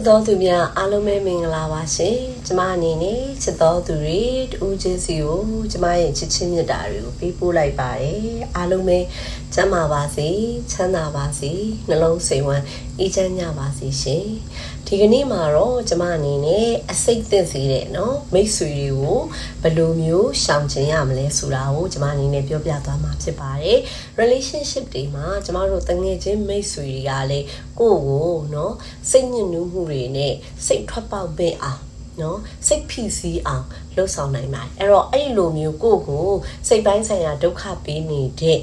စ်တော်သူများအားလုံးပဲမင်္ဂလာပါရှင်ကျမအနေနဲ့ချစ်တော်သူတွေတူးချင်းစီကိုကျမရဲ့ချစ်ချင်းမြတ်တာတွေကိုပေးပို့လိုက်ပါတယ်အားလုံးပဲ ကျမ်းမာပါစေချမ်းသာပါစေနှလုံးစိမ်ဝမ်းအေးချမ်းကြပါစေရှင်ဒီကနေ့မှာတော့ကျမအနေနဲ့အစိတ်သင့်စေတဲ့เนาะမိတ်ဆွေတွေကိုဘယ်လိုမျိုးရှောင်ကျဉ်ရမလဲဆိုတာကိုကျမအနေနဲ့ပြောပြသွားမှာဖြစ်ပါတယ် relationship တွေမှာကျမတို့တငယ်ချင်းမိတ်ဆွေတွေကလည်းကိုယ့်ကိုเนาะစိတ်ညစ်နူးမှုတွေနဲ့စိတ်ထွက်ပေါက်ပေးအောင်နော်စိတ်ဖိစီးအောင်လှုပ်ဆောင်နိုင်ပါတယ်အဲ့တော့အဲ့လိုမျိုးကိုယ့်ကိုစိတ်ပိုင်းဆိုင်ရာဒုက္ခပေးနေတဲ့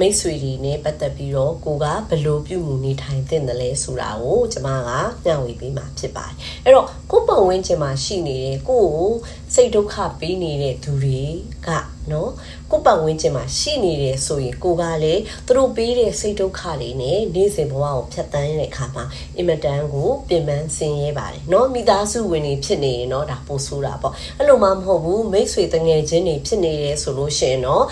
မိတ်ဆွေတွေနဲ့ပတ်သက်ပြီးတော့ကိုကဘလို့ပြုမှုနေထိုင်သင့်တယ်လဲဆိုတာကိုကျမကညှဝေပေးမှာဖြစ်ပါတယ်အဲ့တော့ကိုပုံဝင်းချင်မှာရှိနေတဲ့ကိုကိုစိတ်ဒုက္ခပေးနေတဲ့သူတွေကနော်ကိုပတ်ဝန်းကျင်မှာရှိနေတယ်ဆိုရင်ကိုကလည်းသူတို့ပေးတဲ့စိတ်ဒုက္ခတွေနဲ့နေ့စဉ်ဘဝကိုဖြတ်သန်းရတဲ့အခါမှာအင်မတန်ကိုပြင်ပန်းဆင်းရဲပါတယ်နော်မိသားစုဝင်တွေဖြစ်နေရင်တော့ဒါပိုဆိုးတာပေါ့အဲ့လိုမှမဟုတ်ဘူးမိတ်ဆွေတငယ်ချင်းတွေဖြစ်နေတယ်ဆိုလို့ရှိရင်တော့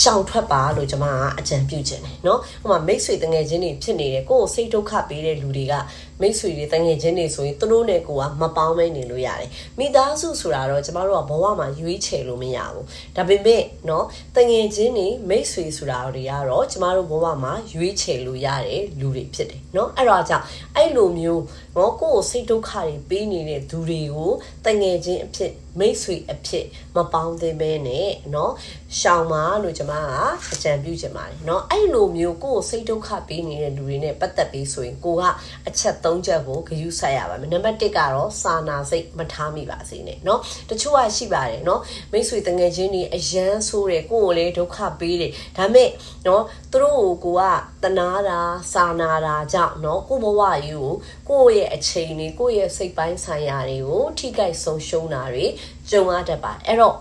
ရှောင်ထွက်ပါလို့ကျွန်မကအကြံပြုချင်တယ်เนาะဟိုမှာမိတ်ဆွေတငယ်ချင်းတွေဖြစ်နေတယ်ကိုယ့်ကိုစိတ်ဒုက္ခပေးတဲ့လူတွေက မိတ်ဆွေတွေတငယ်ချင်းတွေဆိုရင်သူတို့နဲ့ကိုကမပေါင်းမဲနေလို့ရတယ်မိသားစုဆိုတာတော့ကျမတို့ကဘဝမှာရွေးချယ်လို့မရဘူးဒါပေမဲ့เนาะတငယ်ချင်းတွေမိတ်ဆွေဆိုတာတွေကတော့ကျမတို့ဘဝမှာရွေးချယ်လို့ရတဲ့လူတွေဖြစ်တယ်เนาะအဲ့တော့ကြောင့်အဲ့လိုမျိုးเนาะကိုယ့်ကိုစိတ်ဒုက္ခတွေပေးနေတဲ့သူတွေကိုတငယ်ချင်းအဖြစ်မိတ်ဆွေအဖြစ်မပေါင်းသင်းပဲနဲ့เนาะရှောင်ပါလို့ကျမကအကြံပြုချင်ပါတယ်เนาะအဲ့လိုမျိုးကိုယ့်ကိုစိတ်ဒုက္ခပေးနေတဲ့လူတွေနဲ့ပတ်သက်ပြီးဆိုရင်ကိုကအချက် ၃ချက်ကိုဂရုစိုက်ရပါမယ်နံပါတ်1ကတော့စာနာစိတ်မထားမိပါစေနဲ့เนาะတချို့ကရှိပါတယ်เนาะမိတ်ဆွေတငယ်ချင်းတွေအယမ်းဆိုးတယ်ကိုယ့်ကိုလည်းဒုက္ခပေးတယ်ဒါမဲ့เนาะသူတို့ကိုကိုကတနာတာစာနာတာကြောင့်เนาะကိုဘဝကြီးကိုကိုယ့်ရဲ့အချိန်တွေကိုယ့်ရဲ့စိတ်ပိုင်းဆိုင်ရာတွေကိုထိခိုက်ဆုံးရှုံးတာတွေကြုံရတတ်ပါတယ်အဲ့တော့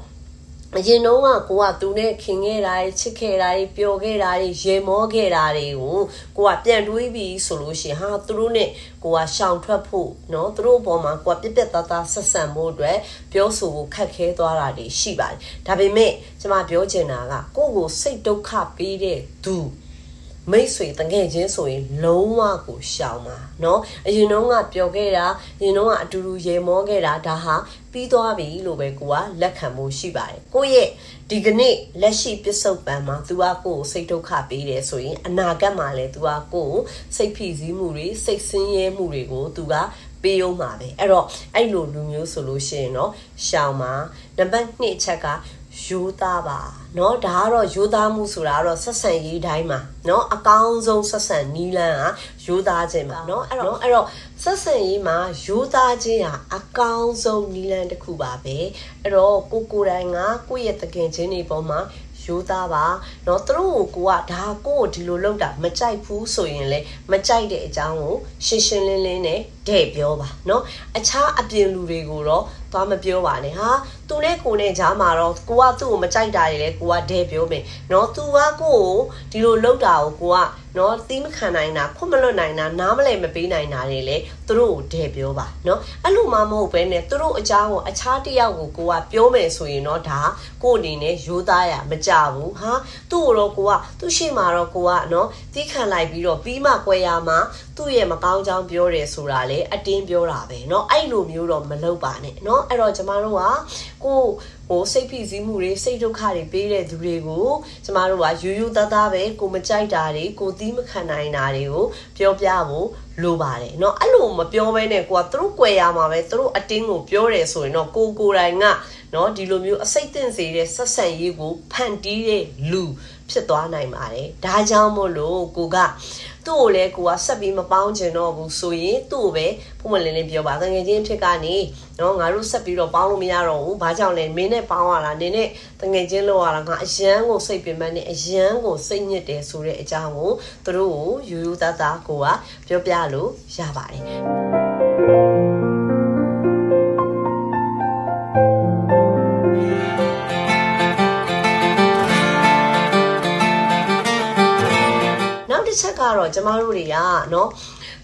အရင်တော့ကကိုကသူနဲ့ခင်ခဲ့တာတွေချစ်ခဲ့တာတွေပျော်ခဲ့တာတွေရေမောခဲ့တာတွေကိုကိုကပြန်တွေးပြီးဆိုလို့ရှိရင်ဟာသူတို့နဲ့ကိုကရှောင်ထွက်ဖို့เนาะသူတို့ဘောမှာကိုကပြက်ပြက်သားသားဆက်ဆံဖို့အတွက်ပြောဆိုဖို့ခက်ခဲသွားတာတွေရှိပါတယ်ဒါပေမဲ့ကျွန်မပြောချင်တာကကိုကိုစိတ်ဒုက္ခပေးတဲ့သူ မိတ်ဆွေတငယ်ချင်းဆိုရင်လုံးဝကိုရှောင်ပါเนาะအရင်တော့ကပျော်ခဲ့တာအရင်တော့ကအတူတူရေမောခဲ့တာဒါဟာပြီးသွားပြီလို့ပဲကိုကလက်ခံဖို့ရှိပါတယ်ကိုရဲ့ဒီကနေ့လက်ရှိပစ္စုပန်မှာ तू ကကိုကိုစိတ်ဒုက္ခပေးတယ်ဆိုရင်အနာဂတ်မှာလည်း तू ကကိုကိုစိတ်ဖိစီးမှုတွေစိတ်ဆင်းရဲမှုတွေကို तू ကပေးအောင်ပါပဲအဲ့တော့အဲ့လိုလူမျိုးဆိုလို့ရှိရင်တော့ရှောင်ပါနံပါတ်2ချက်က ရိုးသားပါเนาะဒါကတော့ရိုးသားမှုဆိုတာကတော့ဆက်ဆံရေးတိုင်းမှာเนาะအကောင်းဆုံးဆက်ဆံနီးလန်းဟာရိုးသားခြင်းပါเนาะအဲ့တော့အဲ့တော့ဆက်ဆံရေးမှာရိုးသားခြင်းဟာအကောင်းဆုံးနီးလန်းတစ်ခုပါပဲအဲ့တော့ကိုကိုယ်တိုင်ကကိုယ့်ရဲ့တကယ်ချင်းတွေပေါ်မှာ ရိုးသားပါเนาะသူတို့ကိုကိုကဒါကိုကိုဒီလိုလုပ်တာမကြိုက်ဘူးဆိုရင်လေမကြိုက်တဲ့အကြောင်းကိုရှင်းရှင်းလင်းလင်းနဲ့တဲ့ပြောပါเนาะအခြားအပြင်လူတွေကိုတော့သွားမပြောပါနဲ့ဟာသူနဲ့ကိုနဲ့ကြားမှာတော့ကိုကသူ့ကိုမကြိုက်တာတွေလေကိုကတဲ့ပြောမယ်เนาะသူကကိုကိုဒီလိုလုပ်တာကိုကိုက เนาะသီးမခံနိုင်တာခွတ်မလွတ်နိုင်တာနားမလည်မပေးနိုင်တာတွေလေသူတို့ကိုတဲ့ပြောပါเนาะအဲ့လိုမှမဟုတ်ပဲနဲ့သူတို့အကြောင်းကိုအခြားတယောက်ကိုကိုကပြောမယ်ဆိုရင်တော့ဒါကိုအနေနဲ့ရိုးသားရမကြဘူးဟာသူ့ကိုတော့ကိုကသူ့ရှိမှတော့ကိုကเนาะသီးခံလိုက်ပြီးတော့ပြီးမှကွဲရမှာသူ့ရဲ့မကောင်းကြောင်းပြောတယ်ဆိုတာလေအတင်းပြောတာပဲเนาะအဲ့လိုမျိုးတော့မလုပ်ပါနဲ့เนาะအဲ့တော့ကျမတို့ကကို ဟိုစိတ်ဖိစီးမှုတွေစိတ်ဒုက္ခတွေပေးတဲ့သူတွေကိုကျမတို့ကယူယူသားသားပဲကိုမကြိုက်တာတွေကိုသီးမခံနိုင်တာတွေကိုပြောပြဖို့လိုပါတယ်เนาะအဲ့လိုမပြောဘဲနဲ့ကိုကသူတို့ကြွယ်ရမှာပဲသူတို့အတင်းကိုပြောတယ်ဆိုရင်တော့ကိုကိုယ်တိုင်ကเนาะဒီလိုမျိုးအစိတ်သင့်စေတဲ့ဆက်ဆံရေးကိုဖန်တီးတဲ့လူ ဖြစ်သွားနိုင်ပါတယ်ဒါကြောင့်မို့လို့ကိုကသူ့ကိုလည်းကိုကဆက်ပြီးမပေါင်းချင်တော့ဘူးဆိုရင်သူ့ကိုပဲပုံမလင်းလင်းပြောပါတကယ်ချင်းဖြစ်ကနေနော်ငါတို့ဆက်ပြီးတော့ပေါင်းလို့မရတော့ဘူးဘာကြောင့်လဲမင်းနဲ့ပေါင်းရလားနင်းနဲ့တကယ်ချင်းလောက်ရလားငါအယမ်းကိုစိတ်ပင်ပန်းနေအယမ်းကိုစိတ်ညစ်တယ်ဆိုတဲ့အကြောင်းကိုသူတို့ကိုယူယူသားသားကိုကပြောပြလို့ရပါတယ် တစ်ချက်ကတော့ကျမတို့တွေကเนาะ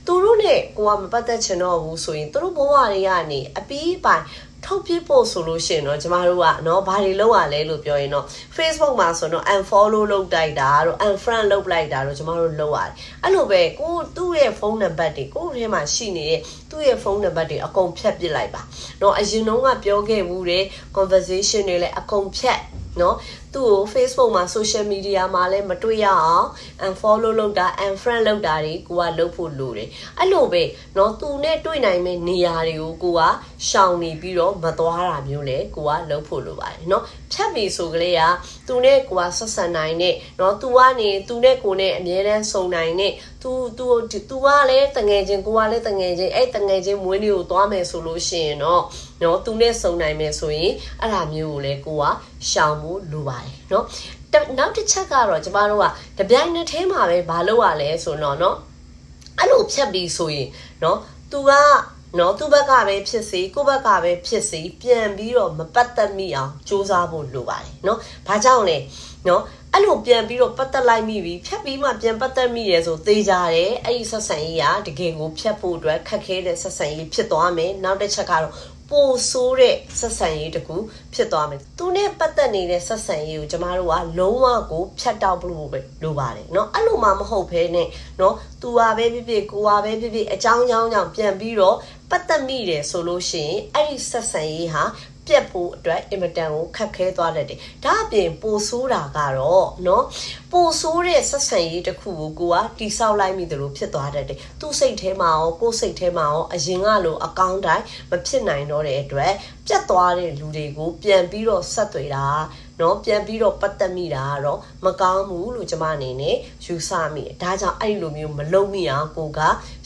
သူတို့နဲ့ကိုကမပတ်သက်ချင်တော့ဘူးဆိုရင်သူတို့ဘဝတွေကနေအပီးပိုင် ထုတ်ပြဖို့ဆိုလို့ရှိရင်တော့ကျမတို့ကเนาะဘာတွေလုပ်ရလဲလို့ပြောရင်တော့ Facebook မှာဆိုတော့ unfollow လုပ်တိုက်တာတို့ unfriend လုပ်လိုက်တာတို့ကျမတို့လုပ်ရတယ်အဲ့လိုပဲကိုသူ့ရဲ့ဖုန်းနံပါတ်တွေကိုယ့်ထဲမှာရှိနေတဲ့သူ့ရဲ့ဖုန်းနံပါတ်တွေအကုန်ဖြတ်ပစ်လိုက်ပါเนาะအရင်တုန်းကပြောခဲ့မှုတွေ conversation တွေလည်းအကုန်ဖြတ် နော်သူ့ကို Facebook မှာ social media မှာလည်းမတွေ့ရအောင် unfollow လုပ်တာ unfriend လုပ်တာတွေကိုကလုပ်ဖို့လိုတယ်အဲ့လိုပဲနော်သူနဲ့တွေ့နိုင်မယ့်နေရာတွေကိုကိုကရှောင်နေပြီးတော့မသွားတာမျိုးလေကိုကလုပ်ဖို့လိုပါတယ်နော်ဖြတ်ပြီဆိုကလေးကသူနဲ့ကိုကဆက်ဆံနိုင်တဲ့နော်သူကနေသူနဲ့ကိုနဲ့အမြဲတမ်းစုံနိုင်တဲ့သူသူသူကလည်းတငယ်ချင်းကိုကလည်းတငယ်ချင်းအဲ့တငယ်ချင်းမွေးနေ့ကိုသွားမယ်ဆိုလို့ရှိရင်တော့ နော်သူနဲ့စုံနိုင်မယ်ဆိုရင်အဲ့ဒါမျိုးကိုလည်းကိုကရှောင်ဖို့လိုပါတယ်နော်နောက်တစ်ချက်ကတော့ကျမတို့ကတပြိုင်နက်တည်းမှာပဲမလုပ်ရလဲဆိုတော့နော်အဲ့လိုဖြတ်ပြီးဆိုရင်နော်သူကနော်သူ့ဘက်ကပဲဖြစ်စေကိုယ့်ဘက်ကပဲဖြစ်စေပြန်ပြီးတော့မပတ်သက်မိအောင်စူးစမ်းဖို့လိုပါတယ်နော်။ဘာကြောင့်လဲနော်အဲ့လိုပြန်ပြီးတော့ပတ်သက်လိုက်မိပြီဖြတ်ပြီးမှပြန်ပတ်သက်မိရဲဆိုသေချာတယ်အဲ့ဒီဆက်ဆံရေးကတကယ်ကိုဖြတ်ဖို့အတွက်ခက်ခဲတဲ့ဆက်ဆံရေးဖြစ်သွားမယ်နောက်တစ်ချက်ကတော့ ပိုဆိုးတဲ့ဆက်ဆံရေးတကူဖြစ်သွားမယ်သူနဲ့ပတ်သက်နေတဲ့ဆက်ဆံရေးကိုကျမတို့ကလုံးဝကိုဖြတ်တောက်ဖို့ပဲလိုပါတယ်เนาะအဲ့လိုမှမဟုတ်ဘဲနဲ့เนาะသူဟာပဲဖြစ်ဖြစ်ကိုဟာပဲဖြစ်ဖြစ်အကြောင်းကြောင်းကြောင့်ပြန်ပြီးတော့ပတ်သက်မိတယ်ဆိုလို့ရှိရင်အဲ့ဒီဆက်ဆံရေးဟာ ပြက်ဖို့အတွက်အင်မတန်ကိုခက်ခဲသွားတတ်တယ်။ဒါအပြင်ပိုဆိုးတာကတော့နော်ပိုဆိုးတဲ့ဆက်ဆံရေးတစ်ခုကိုကိုကတိဆောက်လိုက်မိတယ်လို့ဖြစ်သွားတတ်တယ်။သူ့စိတ်ထဲမှာရောကိုယ်စိတ်ထဲမှာရောအရင်ကလိုအကောင်းတိုင်းမဖြစ်နိုင်တော့တဲ့အတွက်ပြက်သွားတဲ့လူတွေကိုပြန်ပြီးတော့ဆက်သွယ်တာနော်ပြန်ပြီးတော့ပတ်သက်မိတာကတော့မကောင်းဘူးလို့ကျွန်မအနေနဲ့ယူဆမိတယ်။ဒါကြောင့်အဲ့လိုမျိုးမလုံမိအောင်ကိုက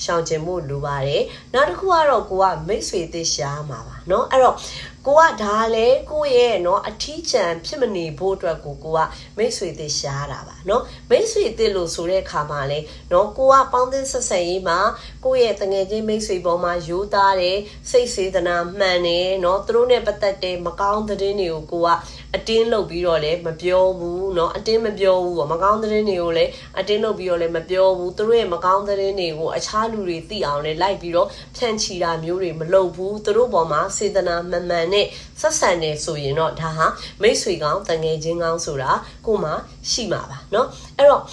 ရှောင်ကျင်ဖို့လိုပါတယ်။နောက်တစ်ခုကတော့ကိုကမိတ်ဆွေသစ်ရှားမှာပါနော်။အဲ့တော့ ကိုကဒါလဲကိုရဲ့เนาะအထီးကျန်ဖြစ်မနေဖို့အတွက်ကိုကိုကမိတ်ဆွေသစ်ရှားတာပါเนาะမိတ်ဆွေသစ်လို့ဆိုတဲ့အခါမှာလဲเนาะကိုကပေါင်းသင်းဆက်ဆံရေးမှာကိုရဲ့တငယ်ချင်းမိတ်ဆွေပေါ်မှာယူသားတယ်စိတ်စေတနာမှန်တယ်เนาะသူတို့နဲ့ပတ်သက်တဲ့မကောင်းတဲ့တင်းတွေကိုကိုကအတင်းလုပ်ပြီးတော့လည်းမပြောဘူးเนาะအတင်းမပြောဘူးပေါ့မကောင်းတဲ့တင်းတွေကိုလည်းအတင်းလုပ်ပြီးတော့လည်းမပြောဘူးသူတို့ရဲ့မကောင်းတဲ့တင်းတွေကိုအခြားလူတွေသိအောင်လည်းလိုက်ပြီးတော့ဖြန့်ချီတာမျိုးတွေမလုပ်ဘူးသူတို့ပေါ်မှာစေတနာမှန်မှန်နဲ့ ဆက်ဆံနေဆိုရင်တော့ဒါဟာမိတ်ဆွေကောင်းတငယ်ချင်းကောင်းဆိုတာကိုမှရှိမှာပါเนาะအဲ့တော့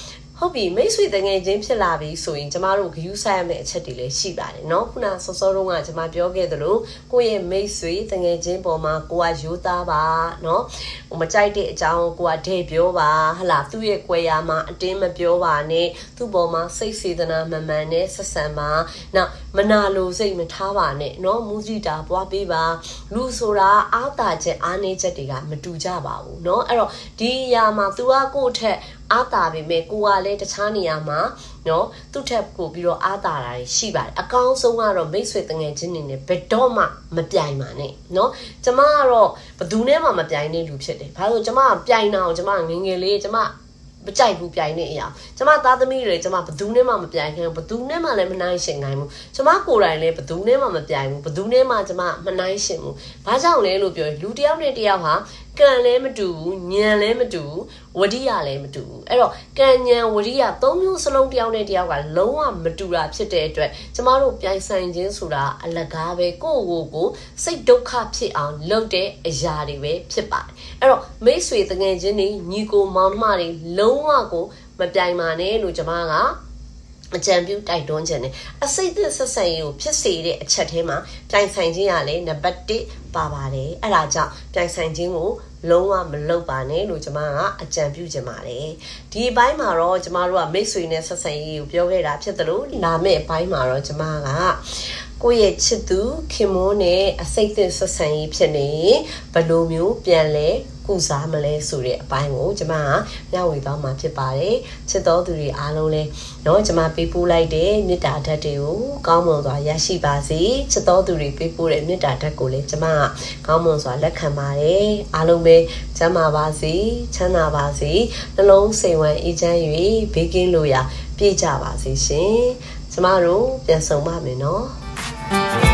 ဟုတ်ပြီမိတ်ဆွေတငယ်ချင်းဖြစ်လာပြီဆိုရင်ကျမတို့ဂယူးဆိုင်ရမယ့်အချက်တွေလည်းရှိပါတယ်เนาะခုနစောစောတုန်းကကျမပြောခဲ့သလိုကိုယ့်ရဲ့မိတ်ဆွေတငယ်ချင်းပေါ်မှာကိုကယူသားပါเนาะဟိုမကြိုက်တဲ့အကြောင်းကိုကဒဲ့ပြောပါဟလာသူ့ရဲ့ကွယ်ရာမှာအတင်းမပြောပါနဲ့သူ့ပေါ်မှာစိတ်စေတနာမှန်မှန်နဲ့ဆက်ဆံပါနောက် မနာလိုစိတ်မထားပါနဲ့เนาะမူးကြည့်တာပွားပေးပါလူဆိုတာအားတာချက်အားနေချက်တွေကမတူကြပါဘူးเนาะအဲ့တော့ဒီအရာမှာ तू ကကိုယ့်ထက်အားတာပေမဲ့ကိုကလည်းတခြားနေရာမှာနော်သူ့ထက်ကိုပြီးတော့အားတာတာရှိပါတယ်အကောင်းဆုံးကတော့မိတ်ဆွေတငယ်ချင်းတွေနဲ့ဘယ်တော့မှမပြိုင်ပါနဲ့နော်ကျမကတော့ဘယ်သူနဲ့မှမပြိုင်တဲ့လူဖြစ်တယ်ဘာလို့ကျမကပြိုင်တာကိုကျမငငယ်လေးကျမ မကြိုက်ဘူးပြိုင်နေအရာကျမသားသမီးတွေကျမဘသူနဲ့မှမပြိုင်ခင်ဘသူနဲ့မှလည်းမနိုင်ရှင်နိုင်ဘူးကျမကိုယ်တိုင်လည်းဘသူနဲ့မှမပြိုင်ဘူးဘသူနဲ့မှကျမမနိုင်ရှင်ဘူးဘာကြောင့်လဲလို့ပြောရင်လူတစ်ယောက်နဲ့တစ်ယောက်ဟာ ကံလည်းမတူဘူးညံလည်းမတူဘူးဝရိယလည်းမတူဘူးအဲ့တော့ကံညံဝရိယသုံးမျိုးစလုံးတစ်ယောက်နဲ့တစ်ယောက်ကလုံးဝမတူတာဖြစ်တဲ့အတွက်ကျမတို့ပြိုင်ဆိုင်ခြင်းဆိုတာအလကားပဲကိုယ့်ကိုယ်ကိုစိတ်ဒုက္ခဖြစ်အောင်လုပ်တဲ့အရာတွေပဲဖြစ်ပါတယ်အဲ့တော့မိတ်ဆွေတငယ်ချင်းတွေညီကိုမောင်နှမတွေလုံးဝကိုမပြိုင်ပါနဲ့လို့ကျမက အကြံပြုတိုက်တွန်းခြင်းနဲ့အစိတ်သစ်ဆက်ဆံရေးကိုဖြစ်စေတဲ့အချက်ထဲမှာပြိုင်ဆိုင်ခြင်းရလဲနံပါတ်1ပါပါတယ်အဲ့ဒါကြောင့်ပြိုင်ဆိုင်ခြင်းကိုလုံးဝမလုပ်ပါနဲ့လို့ကျွန်မကအကြံပြုချင်ပါတယ်ဒီအပိုင်းမှာတော့ကျွန်မတို့ကမိတ်ဆွေနဲ့ဆက်ဆံရေးကိုပြောခဲ့တာဖြစ်တယ်လို့လာမယ့်အပိုင်းမှာတော့ကျွန်မက ကိုယ့်ရဲ့ချစ်သူခင်မိုးနဲ့အစိတ်သစ်ဆက်ဆံရေးဖြစ်နေဘယ်လိုမျိုးပြန်လဲကုစားမလဲဆိုတဲ့အပိုင်းကိုကျမကမျှဝေသွားမှာဖြစ်ပါတယ်ချစ်တော်သူတွေအားလုံးလဲเนาะကျမပေးပို့လိုက်တဲ့မေတ္တာဓာတ်တွေကိုကောင်းမွန်စွာရရှိပါစေချစ်တော်သူတွေပေးပို့တဲ့မေတ္တာဓာတ်ကိုလည်းကျမကကောင်းမွန်စွာလက်ခံပါတယ်အားလုံးပဲကျမ်းမာပါစေချမ်းသာပါစေနှလုံးစိမ်ဝမ်းအေးချမ်း၍ဘေးကင်းလို့ရပြည့်ကြပါစေရှင်ကျမတို့ပြန်ဆုံပါမယ် နော်